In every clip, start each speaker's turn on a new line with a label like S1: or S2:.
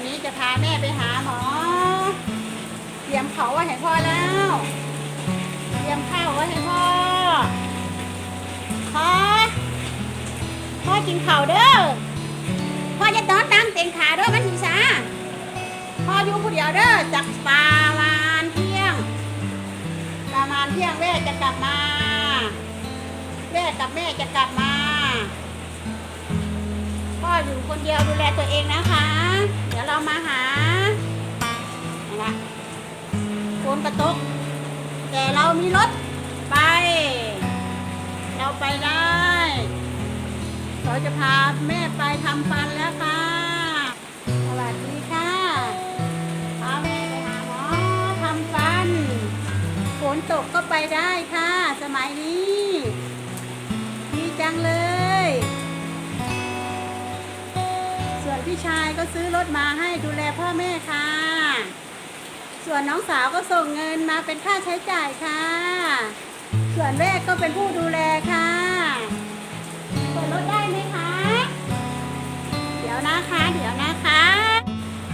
S1: วันนี้จะพาแม่ไปหาหมอ เตรียมเขาไว้ให้พ่อแล้ว เตรียมข้าวไว้ให้พ่อพ่อพ่อกินข้าวเด้อ พ่อจะต้อนตามเต็งขาเด้อมันสีสาพ่ออยู่ผู้เดียวเด้อจากประมาณเที่ยงประมาณเที่ยงแม่จะกลับมาแม่กับแม่จะกลับมาพ่ออยู่คนเดียวดูแลตัวเองนะคะ ดี๋ยวเรามาหาเอาละฝนกระตกแต่เรามีรถไป เราไปได้เราจะพาแม่ไปทำฟันแล้วค่ะสวัสดีค่ะพาแม่ไปหาหมอทำฟันฝนตกก็ไปได้ค่ะ สมัยนี้ดีจังเลย พี่ชายก็ซื้อรถมาให้ดูแลพ่อแม่ค่ะ ส่วนน้องสาวก็ส่งเงินมาเป็นค่าใช้จ่ายค่ะ ส่วนแม่ก็เป็นผู้ดูแลค่ะเปิดรถได้ไหมคะ เดี๋ยวนะคะ เดี๋ยวนะคะ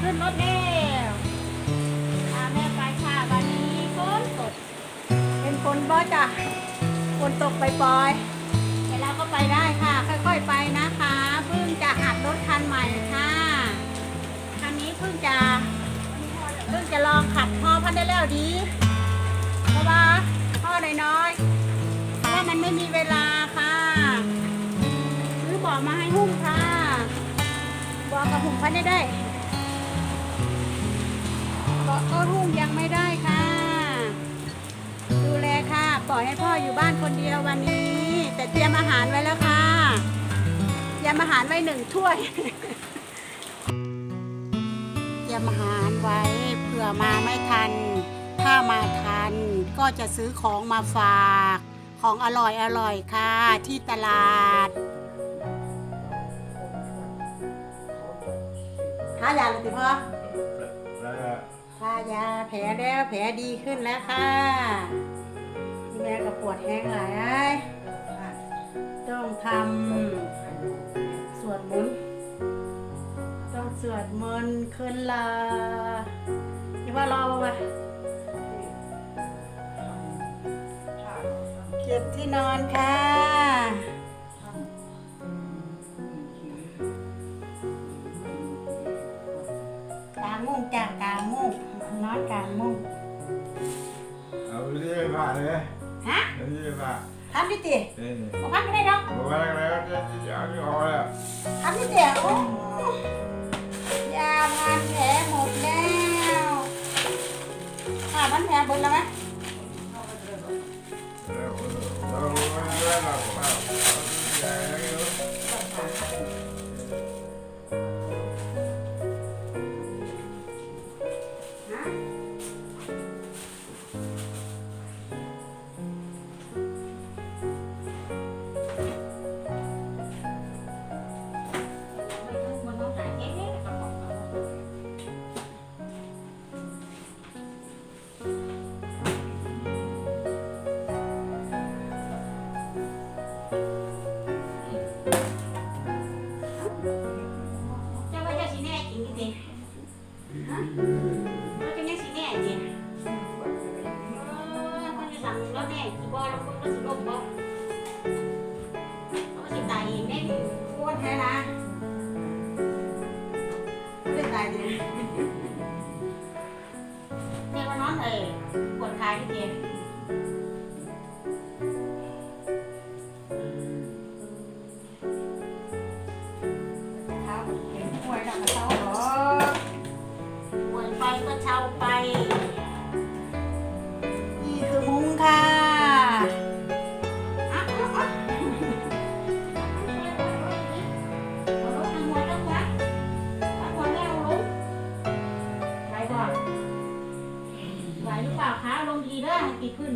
S1: ขึ้นรถเร็วพาแม่ไปค่ะวันนี้ฝนตกเป็นฝนบ่จ้ะฝนตกไปปล่อยๆ ไปได้ค่ะ ค่อยๆไปนะคะเพิ่งจะหัดรถคันใหม่ค่ะคันนี้เพิ่งจะเพิ่งจะลองขับพ่อพันได้แล้วดี เพราะว่าพ่อน้อยๆเพราะว่ามันไม่มีเวลาค่ะซื้อเบอมาให้หุ้มค่ะบ่อกับหุ้มพันได้ได้บ่อก็หุ้มยังไม่ได้ค่ะ ดูแลค่ะ ปล่อยให้พ่ออยู่บ้านคนเดียววันนี้ แต่เตรียมอาหารไว้แล้วค่ะ เตรียมอาหารไว้หนึ่งถ้วย เตรียมอาหารไว้เผื่อมาไม่ทัน ถ้ามาทันก็จะซื้อของมาฝาก ของอร่อยอร่อยๆค่ะ ที่ตลาดทายาเลยสิพ่อ
S2: แล้วก็
S1: ทายาแผลแล้วแผลดีขึ้นแล้วค่ะที่แม่ก็ปวดแห้งหลายอ้าย ต้องทำสวดมนต์ต้องสวดมนต์คืนละอย่าว่ารอมาเก็บที่นอนค่ะกลางมุ้งจากกลางมุ้งนอนกลางมุ้ง
S2: เอาเรื่อยผ่าเลย
S1: ฮะ
S2: เรื่อยผ่า
S1: 300 tỷ 네네 뭐 가는 거 해라 뭐가 그래요? 아주 어려 300 tỷ 오 dạ 300 thẻ một đeo. À bánh thẻ
S2: bự lắm á. เจ้า
S1: ว่าเจ้าสิแน่จริงดิงฮะว่าเจ้ายังสิแน่จริงเออเขาจะสั่งแล้วแน่สิบ่แล้วคนก็สิลบบ่เขาสิตายเองแน่โคตรแท้นะไม่ได้ตายเลย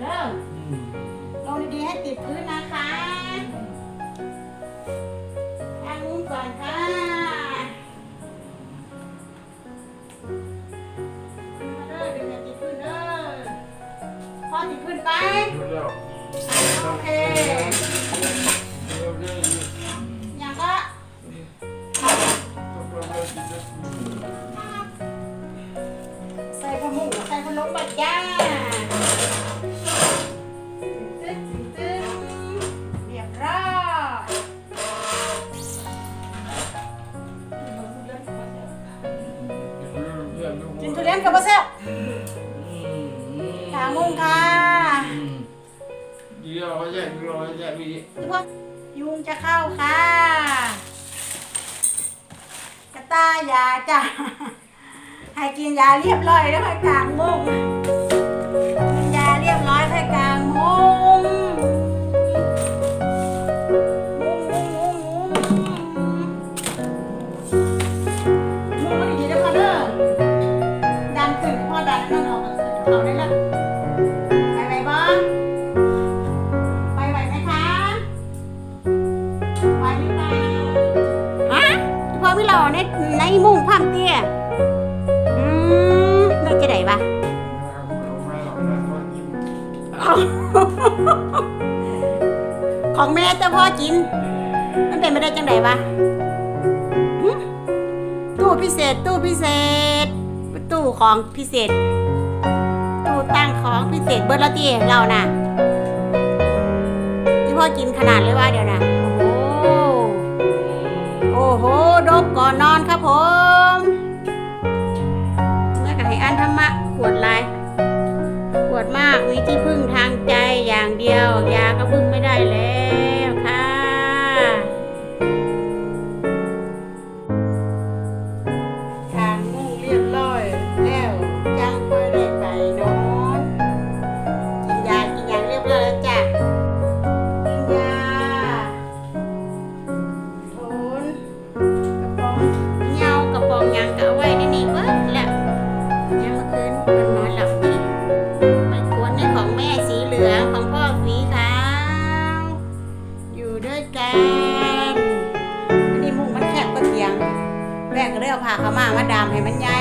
S1: ดพื้นเด้อลงดีๆให้ติดพื้นนะคะตั้งมุ้งก่อนค่ะมาเด้อเดี๋ยวอย่าติดพื้นเด้อพอติดพื้นไป
S2: ดูแล้ว
S1: โอเค
S2: ดูเรื่อง
S1: อย่างก็
S2: ต้องต้องต้อง
S1: งบัดจ้า เรียนกับมะแซ่บขามุงค่ะ
S2: เดี๋ยวเขาจะเดี๋ยวเขาจะมี
S1: ทุกคนยุงจะเข้าค่ะกระตายาจ้ะให้กินยาเรียบร้อยแล้วค่อยกลางมุง ในมุ้งความเตี้ยอืมน่าจะได้ปะของแม่แต่พ่อกิน มันเป็นไม่ได้จังไดวะตู้พิเศษ ตู้พิเศษ ตู้ของพิเศษ ตู้ตั้งของพิเศษเบิร์ดแล้วที่เราน่ะที่พ่อกินขนาดเลยว่าเดี๋ยวนะโอ้โหโอ้โหดบก่อนนอน เดียว ยาก็พึ่ง เขามามะดามให้มันใหญ่